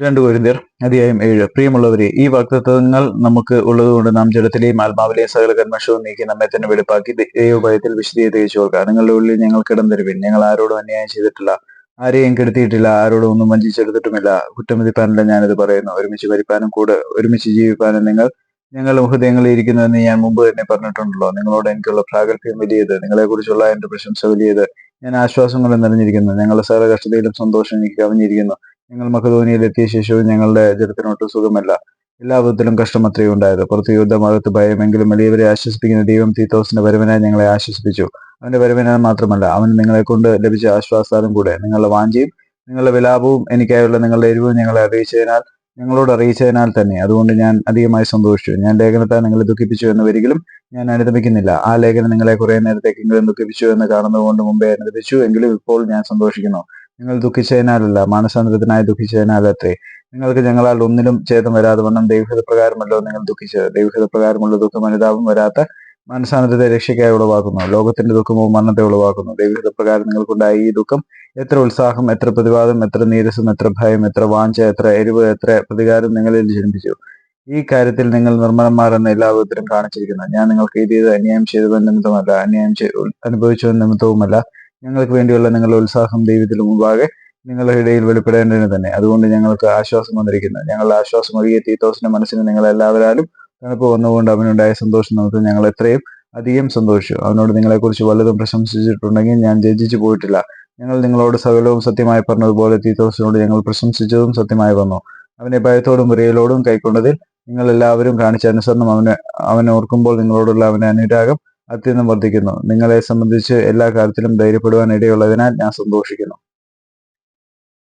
രണ്ട് കോരിന്തിയർ അധ്യായം ഏഴ്. പ്രിയമുള്ളവരെ ഈ വാക്തത്വങ്ങൾ നമുക്ക് ഉള്ളതുകൊണ്ട് നാം ജലത്തിലെയും ആത്മാവിലെയും സകല കന്മഷവും നീക്കി നമ്മെ തന്നെ വെളിപ്പാക്കി ദൈവഭയത്തിൽ വിശുദ്ധിയെ കൊടുക്കുക. നിങ്ങളുടെ ഉള്ളിൽ ഞങ്ങൾ കിടം തരുവിൻ ഞങ്ങൾ ആരോടും അന്യായം ചെയ്തിട്ടില്ല. ആരെയും കെടുത്തിയിട്ടില്ല. ആരോടും ഒന്നും വഞ്ചിച്ചെടുത്തിട്ടുമില്ല. കുറ്റമതിപ്പാനല്ല ഞാനിത് പറയുന്നു. ഒരുമിച്ച് ഭരിപ്പാനും കൂടെ ഒരുമിച്ച് ജീവിപ്പാനും നിങ്ങൾ ഞങ്ങളുടെ ഹൃദയങ്ങളിൽ ഇരിക്കുന്നുവെന്ന് ഞാൻ മുമ്പ് തന്നെ പറഞ്ഞിട്ടുണ്ടല്ലോ. നിങ്ങളോട് എനിക്കുള്ള പ്രാഗൽഭ്യം വലിയത് നിങ്ങളെക്കുറിച്ചുള്ള എന്റെ പ്രശംസ വലിയത് ഞാൻ ആശ്വാസം കൊണ്ട് നിറഞ്ഞിരിക്കുന്നു. ഞങ്ങളുടെ സകല കഷ്ടതയിലും സന്തോഷം എനിക്ക് കവിഞ്ഞിരിക്കുന്നു. ഞങ്ങൾ എത്തിയ ശേഷവും ഞങ്ങളുടെ ജഡത്തിനൊട്ടും സുഖമല്ല. എല്ലാ വിധത്തിലും കഷ്ടം അത്രയും ഉണ്ടായത്. പുറത്ത് യുദ്ധം അകത്ത് ഭയമെങ്കിലും എളിയവരെ ആശ്വസിപ്പിക്കുന്ന ദൈവം തീത്തോസിന്റെ വരവനായി ഞങ്ങളെ ആശ്വസിപ്പിച്ചു. അവന്റെ വരവനാൽ മാത്രമല്ല അവൻ നിങ്ങളെ കൊണ്ട് ലഭിച്ച ആശ്വാസാലും കൂടെ. നിങ്ങളുടെ വാഞ്ചിയും നിങ്ങളുടെ വിലാപവും എനിക്കായുള്ള നിങ്ങളുടെ എരിവും ഞങ്ങളെ അറിയിച്ചതിനാൽ ഞങ്ങളോട് അറിയിച്ചതിനാൽ തന്നെ. അതുകൊണ്ട് ഞാൻ അധികമായി സന്തോഷിച്ചു. ഞാൻ ലേഖനത്താൽ നിങ്ങളെ ദുഃഖിപ്പിച്ചു എന്ന് വരികിലും ഞാൻ അനുദമിക്കുന്നില്ല ആ ലേഖനം നിങ്ങളെ കുറെ നേരത്തേക്കെങ്കിലും ദുഃഖിപ്പിച്ചു എന്ന് കാണുന്നതുകൊണ്ട് മുമ്പേ അനുദപിച്ചു. എങ്കിലും ഇപ്പോൾ ഞാൻ സന്തോഷിക്കുന്നു. നിങ്ങൾ ദുഃഖിച്ചതിനാലല്ല മാനസാന്തരത്തിനായി ദുഃഖിച്ചതിനാലത്രേ. നിങ്ങൾക്ക് ഞങ്ങളാൽ ഒന്നിലും ഛേദം വരാതെ വണ്ണം ദൈവഹിത പ്രകാരമല്ലോ നിങ്ങൾ ദുഃഖിച്ചത്. ദൈവഹിത പ്രകാരമുള്ള ദുഃഖം അനുതാപം വരാത്ത മാനസാന്തരത്തെ രക്ഷയ്ക്കായി ഉളവാക്കുന്നു. ലോകത്തിന്റെ ദുഃഖമോ മരണത്തെ ഉളവാക്കുന്നു. ദൈവഹിത പ്രകാരം നിങ്ങൾക്കുണ്ടായ ഈ ദുഃഖം എത്ര ഉത്സാഹം എത്ര പ്രതിവാദം എത്ര നീരസം എത്ര ഭയം എത്ര വാഞ്ച എത്ര എരിവ് എത്ര പ്രതികാരം നിങ്ങളിൽ ജനിപ്പിച്ചു. ഈ കാര്യത്തിൽ നിങ്ങൾ നിർമ്മലന്മാർ എന്ന എല്ലാ വിധത്തിലും കാണിച്ചിരിക്കുന്നു. ഞാൻ നിങ്ങൾക്ക് എഴുതിയത് അന്യായം ചെയ്തവൻ നിമിത്തമല്ല അന്യായം അനുഭവിച്ചവൻ നിമിത്തവുമല്ല. ഞങ്ങൾക്ക് വേണ്ടിയുള്ള നിങ്ങളുടെ ഉത്സാഹം ദൈവത്തിൽ മുമ്പാകെ നിങ്ങളുടെ ഇടയിൽ വെളിപ്പെടേണ്ടതിന് തന്നെ. അതുകൊണ്ട് ഞങ്ങൾക്ക് ആശ്വാസം വന്നിരിക്കുന്നു. ഞങ്ങളുടെ ആശ്വാസം ഒഴികെ തീത്തോസിന്റെ മനസ്സിന് നിങ്ങൾ എല്ലാവരാലും തണുപ്പ് വന്നുകൊണ്ട് അവനുണ്ടായ സന്തോഷം നമുക്ക് ഞങ്ങൾ എത്രയും അധികം സന്തോഷിച്ചു. അവനോട് നിങ്ങളെക്കുറിച്ച് വല്ലതും പ്രശംസിച്ചിട്ടുണ്ടെങ്കിൽ ഞാൻ ജജിച്ചു പോയിട്ടില്ല. ഞങ്ങൾ നിങ്ങളോട് സകലവും സത്യമായി പറഞ്ഞതുപോലെ തീത്തോസിനോട് ഞങ്ങൾ പ്രശംസിച്ചതും സത്യമായി വന്നു. അവനെ ഭയത്തോടും വിറയലോടും കൈക്കൊണ്ടതിൽ നിങ്ങൾ എല്ലാവരും കാണിച്ച അനുസരണം അവനെ അവനെ ഓർക്കുമ്പോൾ നിങ്ങളോടുള്ള അവന്റെ അനുരാഗം അത്യന്തം വർദ്ധിക്കുന്നു. നിങ്ങളെ സംബന്ധിച്ച് എല്ലാ കാര്യത്തിലും ധൈര്യപ്പെടുവാൻ ഇടയുള്ളതിനാൽ ഞാൻ സന്തോഷിക്കുന്നു.